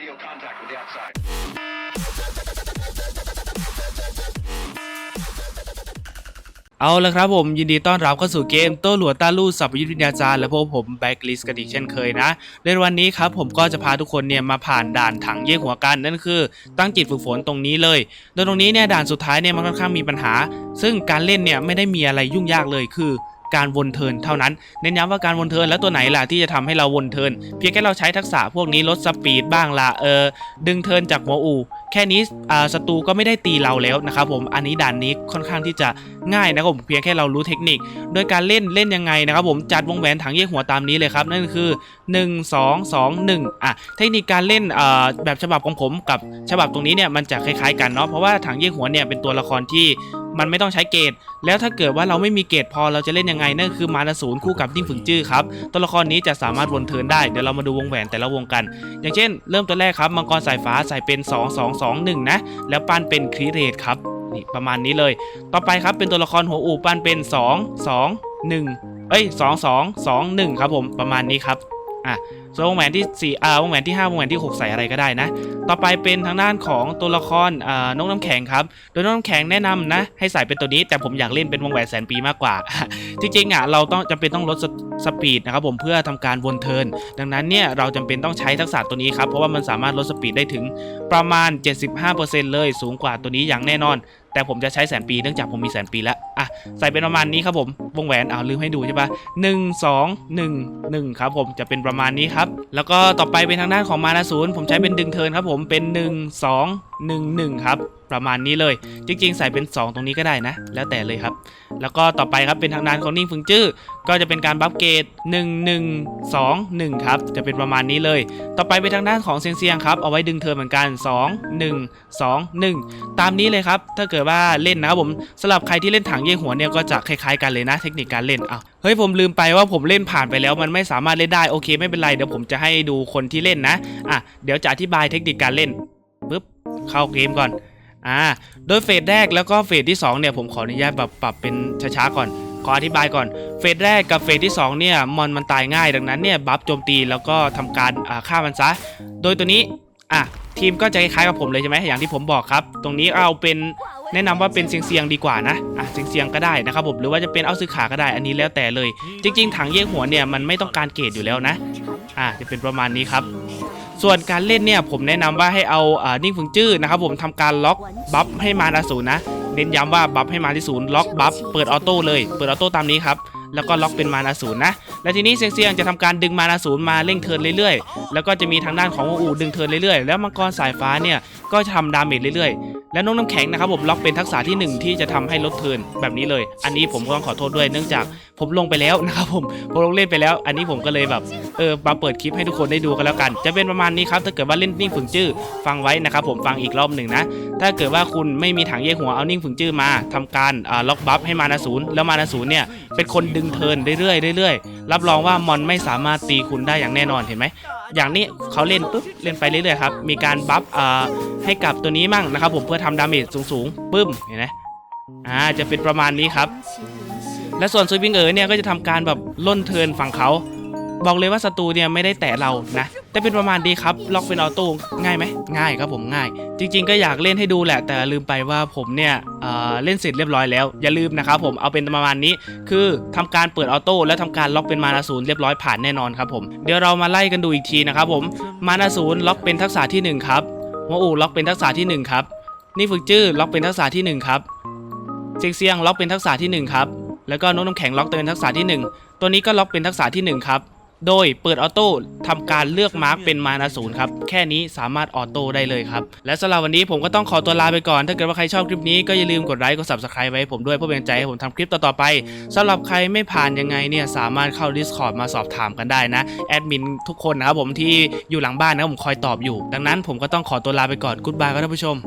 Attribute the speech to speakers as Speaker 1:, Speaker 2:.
Speaker 1: radio contact with the outside.
Speaker 2: เอาละครับผมยินดีต้อนรับเข้าสู่เกมโต้หลัวต้าลู่สับยุทธวิทยาจารย์และพวกผมแบ็กลิสกันอีกเช่นเคยนะ ในวันนี้ครับผมก็จะพาทุกคนเนี่ยมาผ่านด่านถังเยี่ยหัวกัน นั่นคือตั้งจิตฝึกฝนตรงนี้เลย โดยตรงนี้เนี่ยด่านสุดท้ายเนี่ยมันค่อนข้างมีปัญหา ซึ่งการเล่นเนี่ยไม่ได้มีอะไรยุ่งยากเลยคือ การวนเทินเท่านั้น เน้นย้ำว่าการวนเทินแล้วตัวไหนล่ะที่จะทำให้เราวนเทินเพียงแค่เราใช้ทักษะพวกนี้ลดสปีดบ้างละเออดึงเทินจากหัวอูแค่นี้อ่าศัตรูก็ไม่ได้ตีเราแล้วนะครับผมอันนี้ด่านนี้ค่อนข้างที่จะง่ายนะครับผมเพียงแค่เรารู้เทคนิค โดยการเล่นเล่นยังไงนะครับผมจัดวงแหวนถังเยี่ยหัวตามนี้เลยครับ นั่นคือ 1 2 2 1อะเทคนิคการเล่นอ่าแบบฉบับของผมกับฉบับตรงนี้เนี่ยมันจะคล้ายๆกันเนาะเพราะว่าถังเยี่ยหัวเนี่ยเป็นตัวละครที่ มันไม่ต้องใช้เกตแล้วถ้าเกิดว่าเราไม่มีเกตพอเราจะเล่นยังไงนั่นคือมานาศูนย์คู่กับยิ่งฝึงจื้อครับตัวละครนี้จะสามารถวนเทินได้เดี๋ยวเรามาดูวงแหวนแต่ละวงกัน อย่างเช่น เริ่มตัวแรกครับมังกรสายฟ้าใส่เป็น 2 2 2 1 นะ แล้วปั้นเป็นครีเรทครับนี่ประมาณนี้เลย ต่อไปครับเป็นตัวละครหัวอูปั้นเป็น 2 2 1 เอ้ย 2 2 2 1 ครับผมประมาณนี้ครับ อะส่วนวงแหวนที่4อ่าวงแหวนที่5วงแหวนที่ 6 ใส่อะไรก็ได้นะ ต่อไปเป็นทางด้านของตัวละครอ่านกน้ำแข็งครับ โดยนกน้ำแข็งแนะนำนะ ให้ใส่เป็นตัวนี้ แต่ผมอยากเล่นเป็นวงแหวนแสนปีมากกว่า จริงๆอะเราต้องจำเป็นต้องลด สปีดนะครับผมเพื่อทำการวนเทิร์นดังนั้นเนี่ยเราจำเป็นต้องใช้ทักษะตัวนี้ครับเพราะว่ามันสามารถลดสปีดได้ถึงประมาณ 75%เลยสูงกว่าตัวนี้อย่างแน่นอน แต่ผมจะใช้แสนปีเนื่องจากผมมีแสนปีแล้วอะใส่เป็นประมาณนี้ครับผมวงแหวนอ้าวลืมให้ดูใช่ปะหนึ่งสองหนึ่งหนึ่งครับผมจะเป็นประมาณนี้ครับแล้วก็ต่อไปเป็นทางด้านของมานาศูนย์ผมใช้เป็นดึงเทิร์นครับผมเป็น 1 2 1 1ครับ ประมาณนี้เลย จริง ๆ ใส่เป็น 2 ตรงนี้ก็ได้นะ แล้วแต่เลยครับ แล้วก็ต่อไปครับเป็นทางด้านของนิ่งฟึงจื้อก็จะเป็นการบัฟเกต1 1 2 1ครับจะเป็นประมาณนี้เลย ต่อไปเป็นทางด้านของเซียงเซียงครับเอาไว้ดึงเทิร์นเหมือนกัน 2 1 2 1 ตามนี้เลยครับ ถ้าเกิดว่าเล่นนะครับผมสำหรับใครที่เล่นถังเย่หัวเนี่ยก็จะคล้ายๆกันเลยนะ เทคนิคการเล่นอ้าวเฮ้ยผมลืมไปว่าผมเล่นผ่านไปแล้วมันไม่สามารถเล่นได้โอเคไม่เป็นไรเดี๋ยวผมจะให้ดูคนที่เล่นนะอะเดี๋ยวจะอธิบายเทคนิคการเล่นปึ๊บเข้าเกมก่อน อ่าโดยเฟสแรกแล้วก็เฟสที่สองเนี่ยผมขออนุญาตแบบปรับเป็นช้าๆก่อน ขออธิบายก่อน เฟสแรกกับเฟสที่2เนี่ยมอนมันตายง่ายดังนั้นเนี่ยบัฟโจมตีแล้วก็ทำการอ่าฆ่ามันซะ โดยตัวนี้อะทีมก็จะคล้ายๆกับผมเลยใช่ไหมอย่างที่ผมบอกครับ ตรงนี้เอาเป็นแนะนำว่าเป็นเสียงๆดีกว่านะอะเสียงๆก็ได้นะครับผมหรือว่าจะเป็นเอาซื้อขาก็ได้อันนี้แล้วแต่เลย จริง ๆ ถังเยี่ยงหัวเนี่ยมันไม่ต้องการเกรดอยู่แล้วนะอะจะเป็นประมาณนี้ครับ ส่วนการเล่นเนี่ยผมแนะนำว่าให้เอาอ่านิ่งฝึงจื้อนะครับผมทำการล็อกบัฟให้มานาศูนย์นะเน้นย้ำว่าบัฟให้มาที่ศูนย์ล็อกบัฟเปิดออโต้เลยเปิดออโต้ตามนี้ครับแล้วก็ล็อกเป็นมานาศูนย์นะและทีนี้เซียงเซียงจะทำการดึงมานาศูนย์มาเร่งเทิร์นเรื่อยๆ แล้วก็จะมีทางด้านของอูดึงเทิร์นเรื่อยๆ แล้วมังกรสายฟ้าเนี่ยก็จะทำดาเมจเรื่อยๆ และน้องน้ำแข็งนะครับผมล็อกเป็นทักษะที่หนึ่งที่จะทำให้ลดเทิร์นแบบนี้เลย อันนี้ผมก็ต้องขอโทษด้วยเนื่องจากผมลงไปแล้วนะครับผมผมลงเล่นไปแล้ว อันนี้ผมก็เลยแบบเออมาเปิดคลิปให้ทุกคนได้ดูกันแล้วกัน จะเป็นประมาณนี้ครับถ้าเกิดว่าเล่นนิ่งฝึงจื้อฟังไว้นะครับผมฟังอีกรอบหนึ่งนะถ้าเกิดว่าคุณไม่มีถังเย่หัวเอานิ่งฝึงจื้อมาทำการอ่าล็อกบัฟให้มานาศูนย์แล้วมานาศูนย์เนี่ยเป็นคนดึงเทิร์นเรื่อยๆเรื่อยๆรับรองว่ามอนไม่สามารถตีคุณได้อย่างแน่นอนเห็นไหมอย่างนี้เขาเล่นปุ๊บเล่นไปเรื่อยๆครับมีการบัฟอ่าให้กับตัวนี้มั่งนะครับ ผมเพื่อทำดาเมจสูงๆปึ้มเห็นไหมอ่าจะเป็นประมาณนี้ครับ และส่วนซูบิงเอ๋อเนี่ยก็จะทำการแบบล่นเทินฝั่งเขา บอกเลยว่าศัตรูเนี่ยไม่ได้แตะเรานะ แต่เป็นประมาณดีครับ ล็อกเป็นออโต้ง่ายไหมง่ายครับผมง่าย จริง ๆ ก็อยากเล่นให้ดูแหละ แต่ลืมไปว่าผมเนี่ยเเล่นเสร็จเรียบร้อยแล้ว อย่าลืมนะครับผมเอาเป็นประมาณนี้ คือทำการเปิดออโต้แล้วทำการล็อกเป็นมานาศูนย์เรียบร้อยผ่านแน่นอนครับผมเดี๋ยวเรามาไล่กันดูอีกทีนะครับผมมานาศูนย์ล็อกเป็นทักษะที่หนึ่งครับหัวอูล็อกเป็นทักษะที่หนึ่งครับนี่ฝึกจื้อล็อกเป็นทักษะที่หนึ่งครับเซียงเซียงล็อกเป็นทักษะที่หนึ่งครับแล้วก็น้องน้ำแข็งล็อกเป็นทักษะที่หนึ่งตัวนี้ก็ล็อกเป็นทักษะที่หนึ่งครับ โดยเปิดออโต้ทำการเลือกมาร์กเป็นมานาศูนย์ครับ แค่นี้สามารถออโต้ได้เลยครับ และสำหรับวันนี้ผมก็ต้องขอตัวลาไปก่อน ถ้าเกิดว่าใครชอบคลิปนี้ก็อย่าลืมกดไลค์กด subscribe ไว้ให้ผมด้วยเพื่อเป็นกำลังใจให้ผมทำคลิปต่อๆไปสำหรับใครไม่ผ่านยังไงเนี่ยสามารถเข้า Discord มาสอบถามกันได้นะแอดมินทุกคนนะครับผมที่อยู่หลังบ้านนะผมคอยตอบอยู่ ดังนั้นผมก็ต้องขอตัวลาไปก่อนกุ๊ดบายครับท่านผู้ชม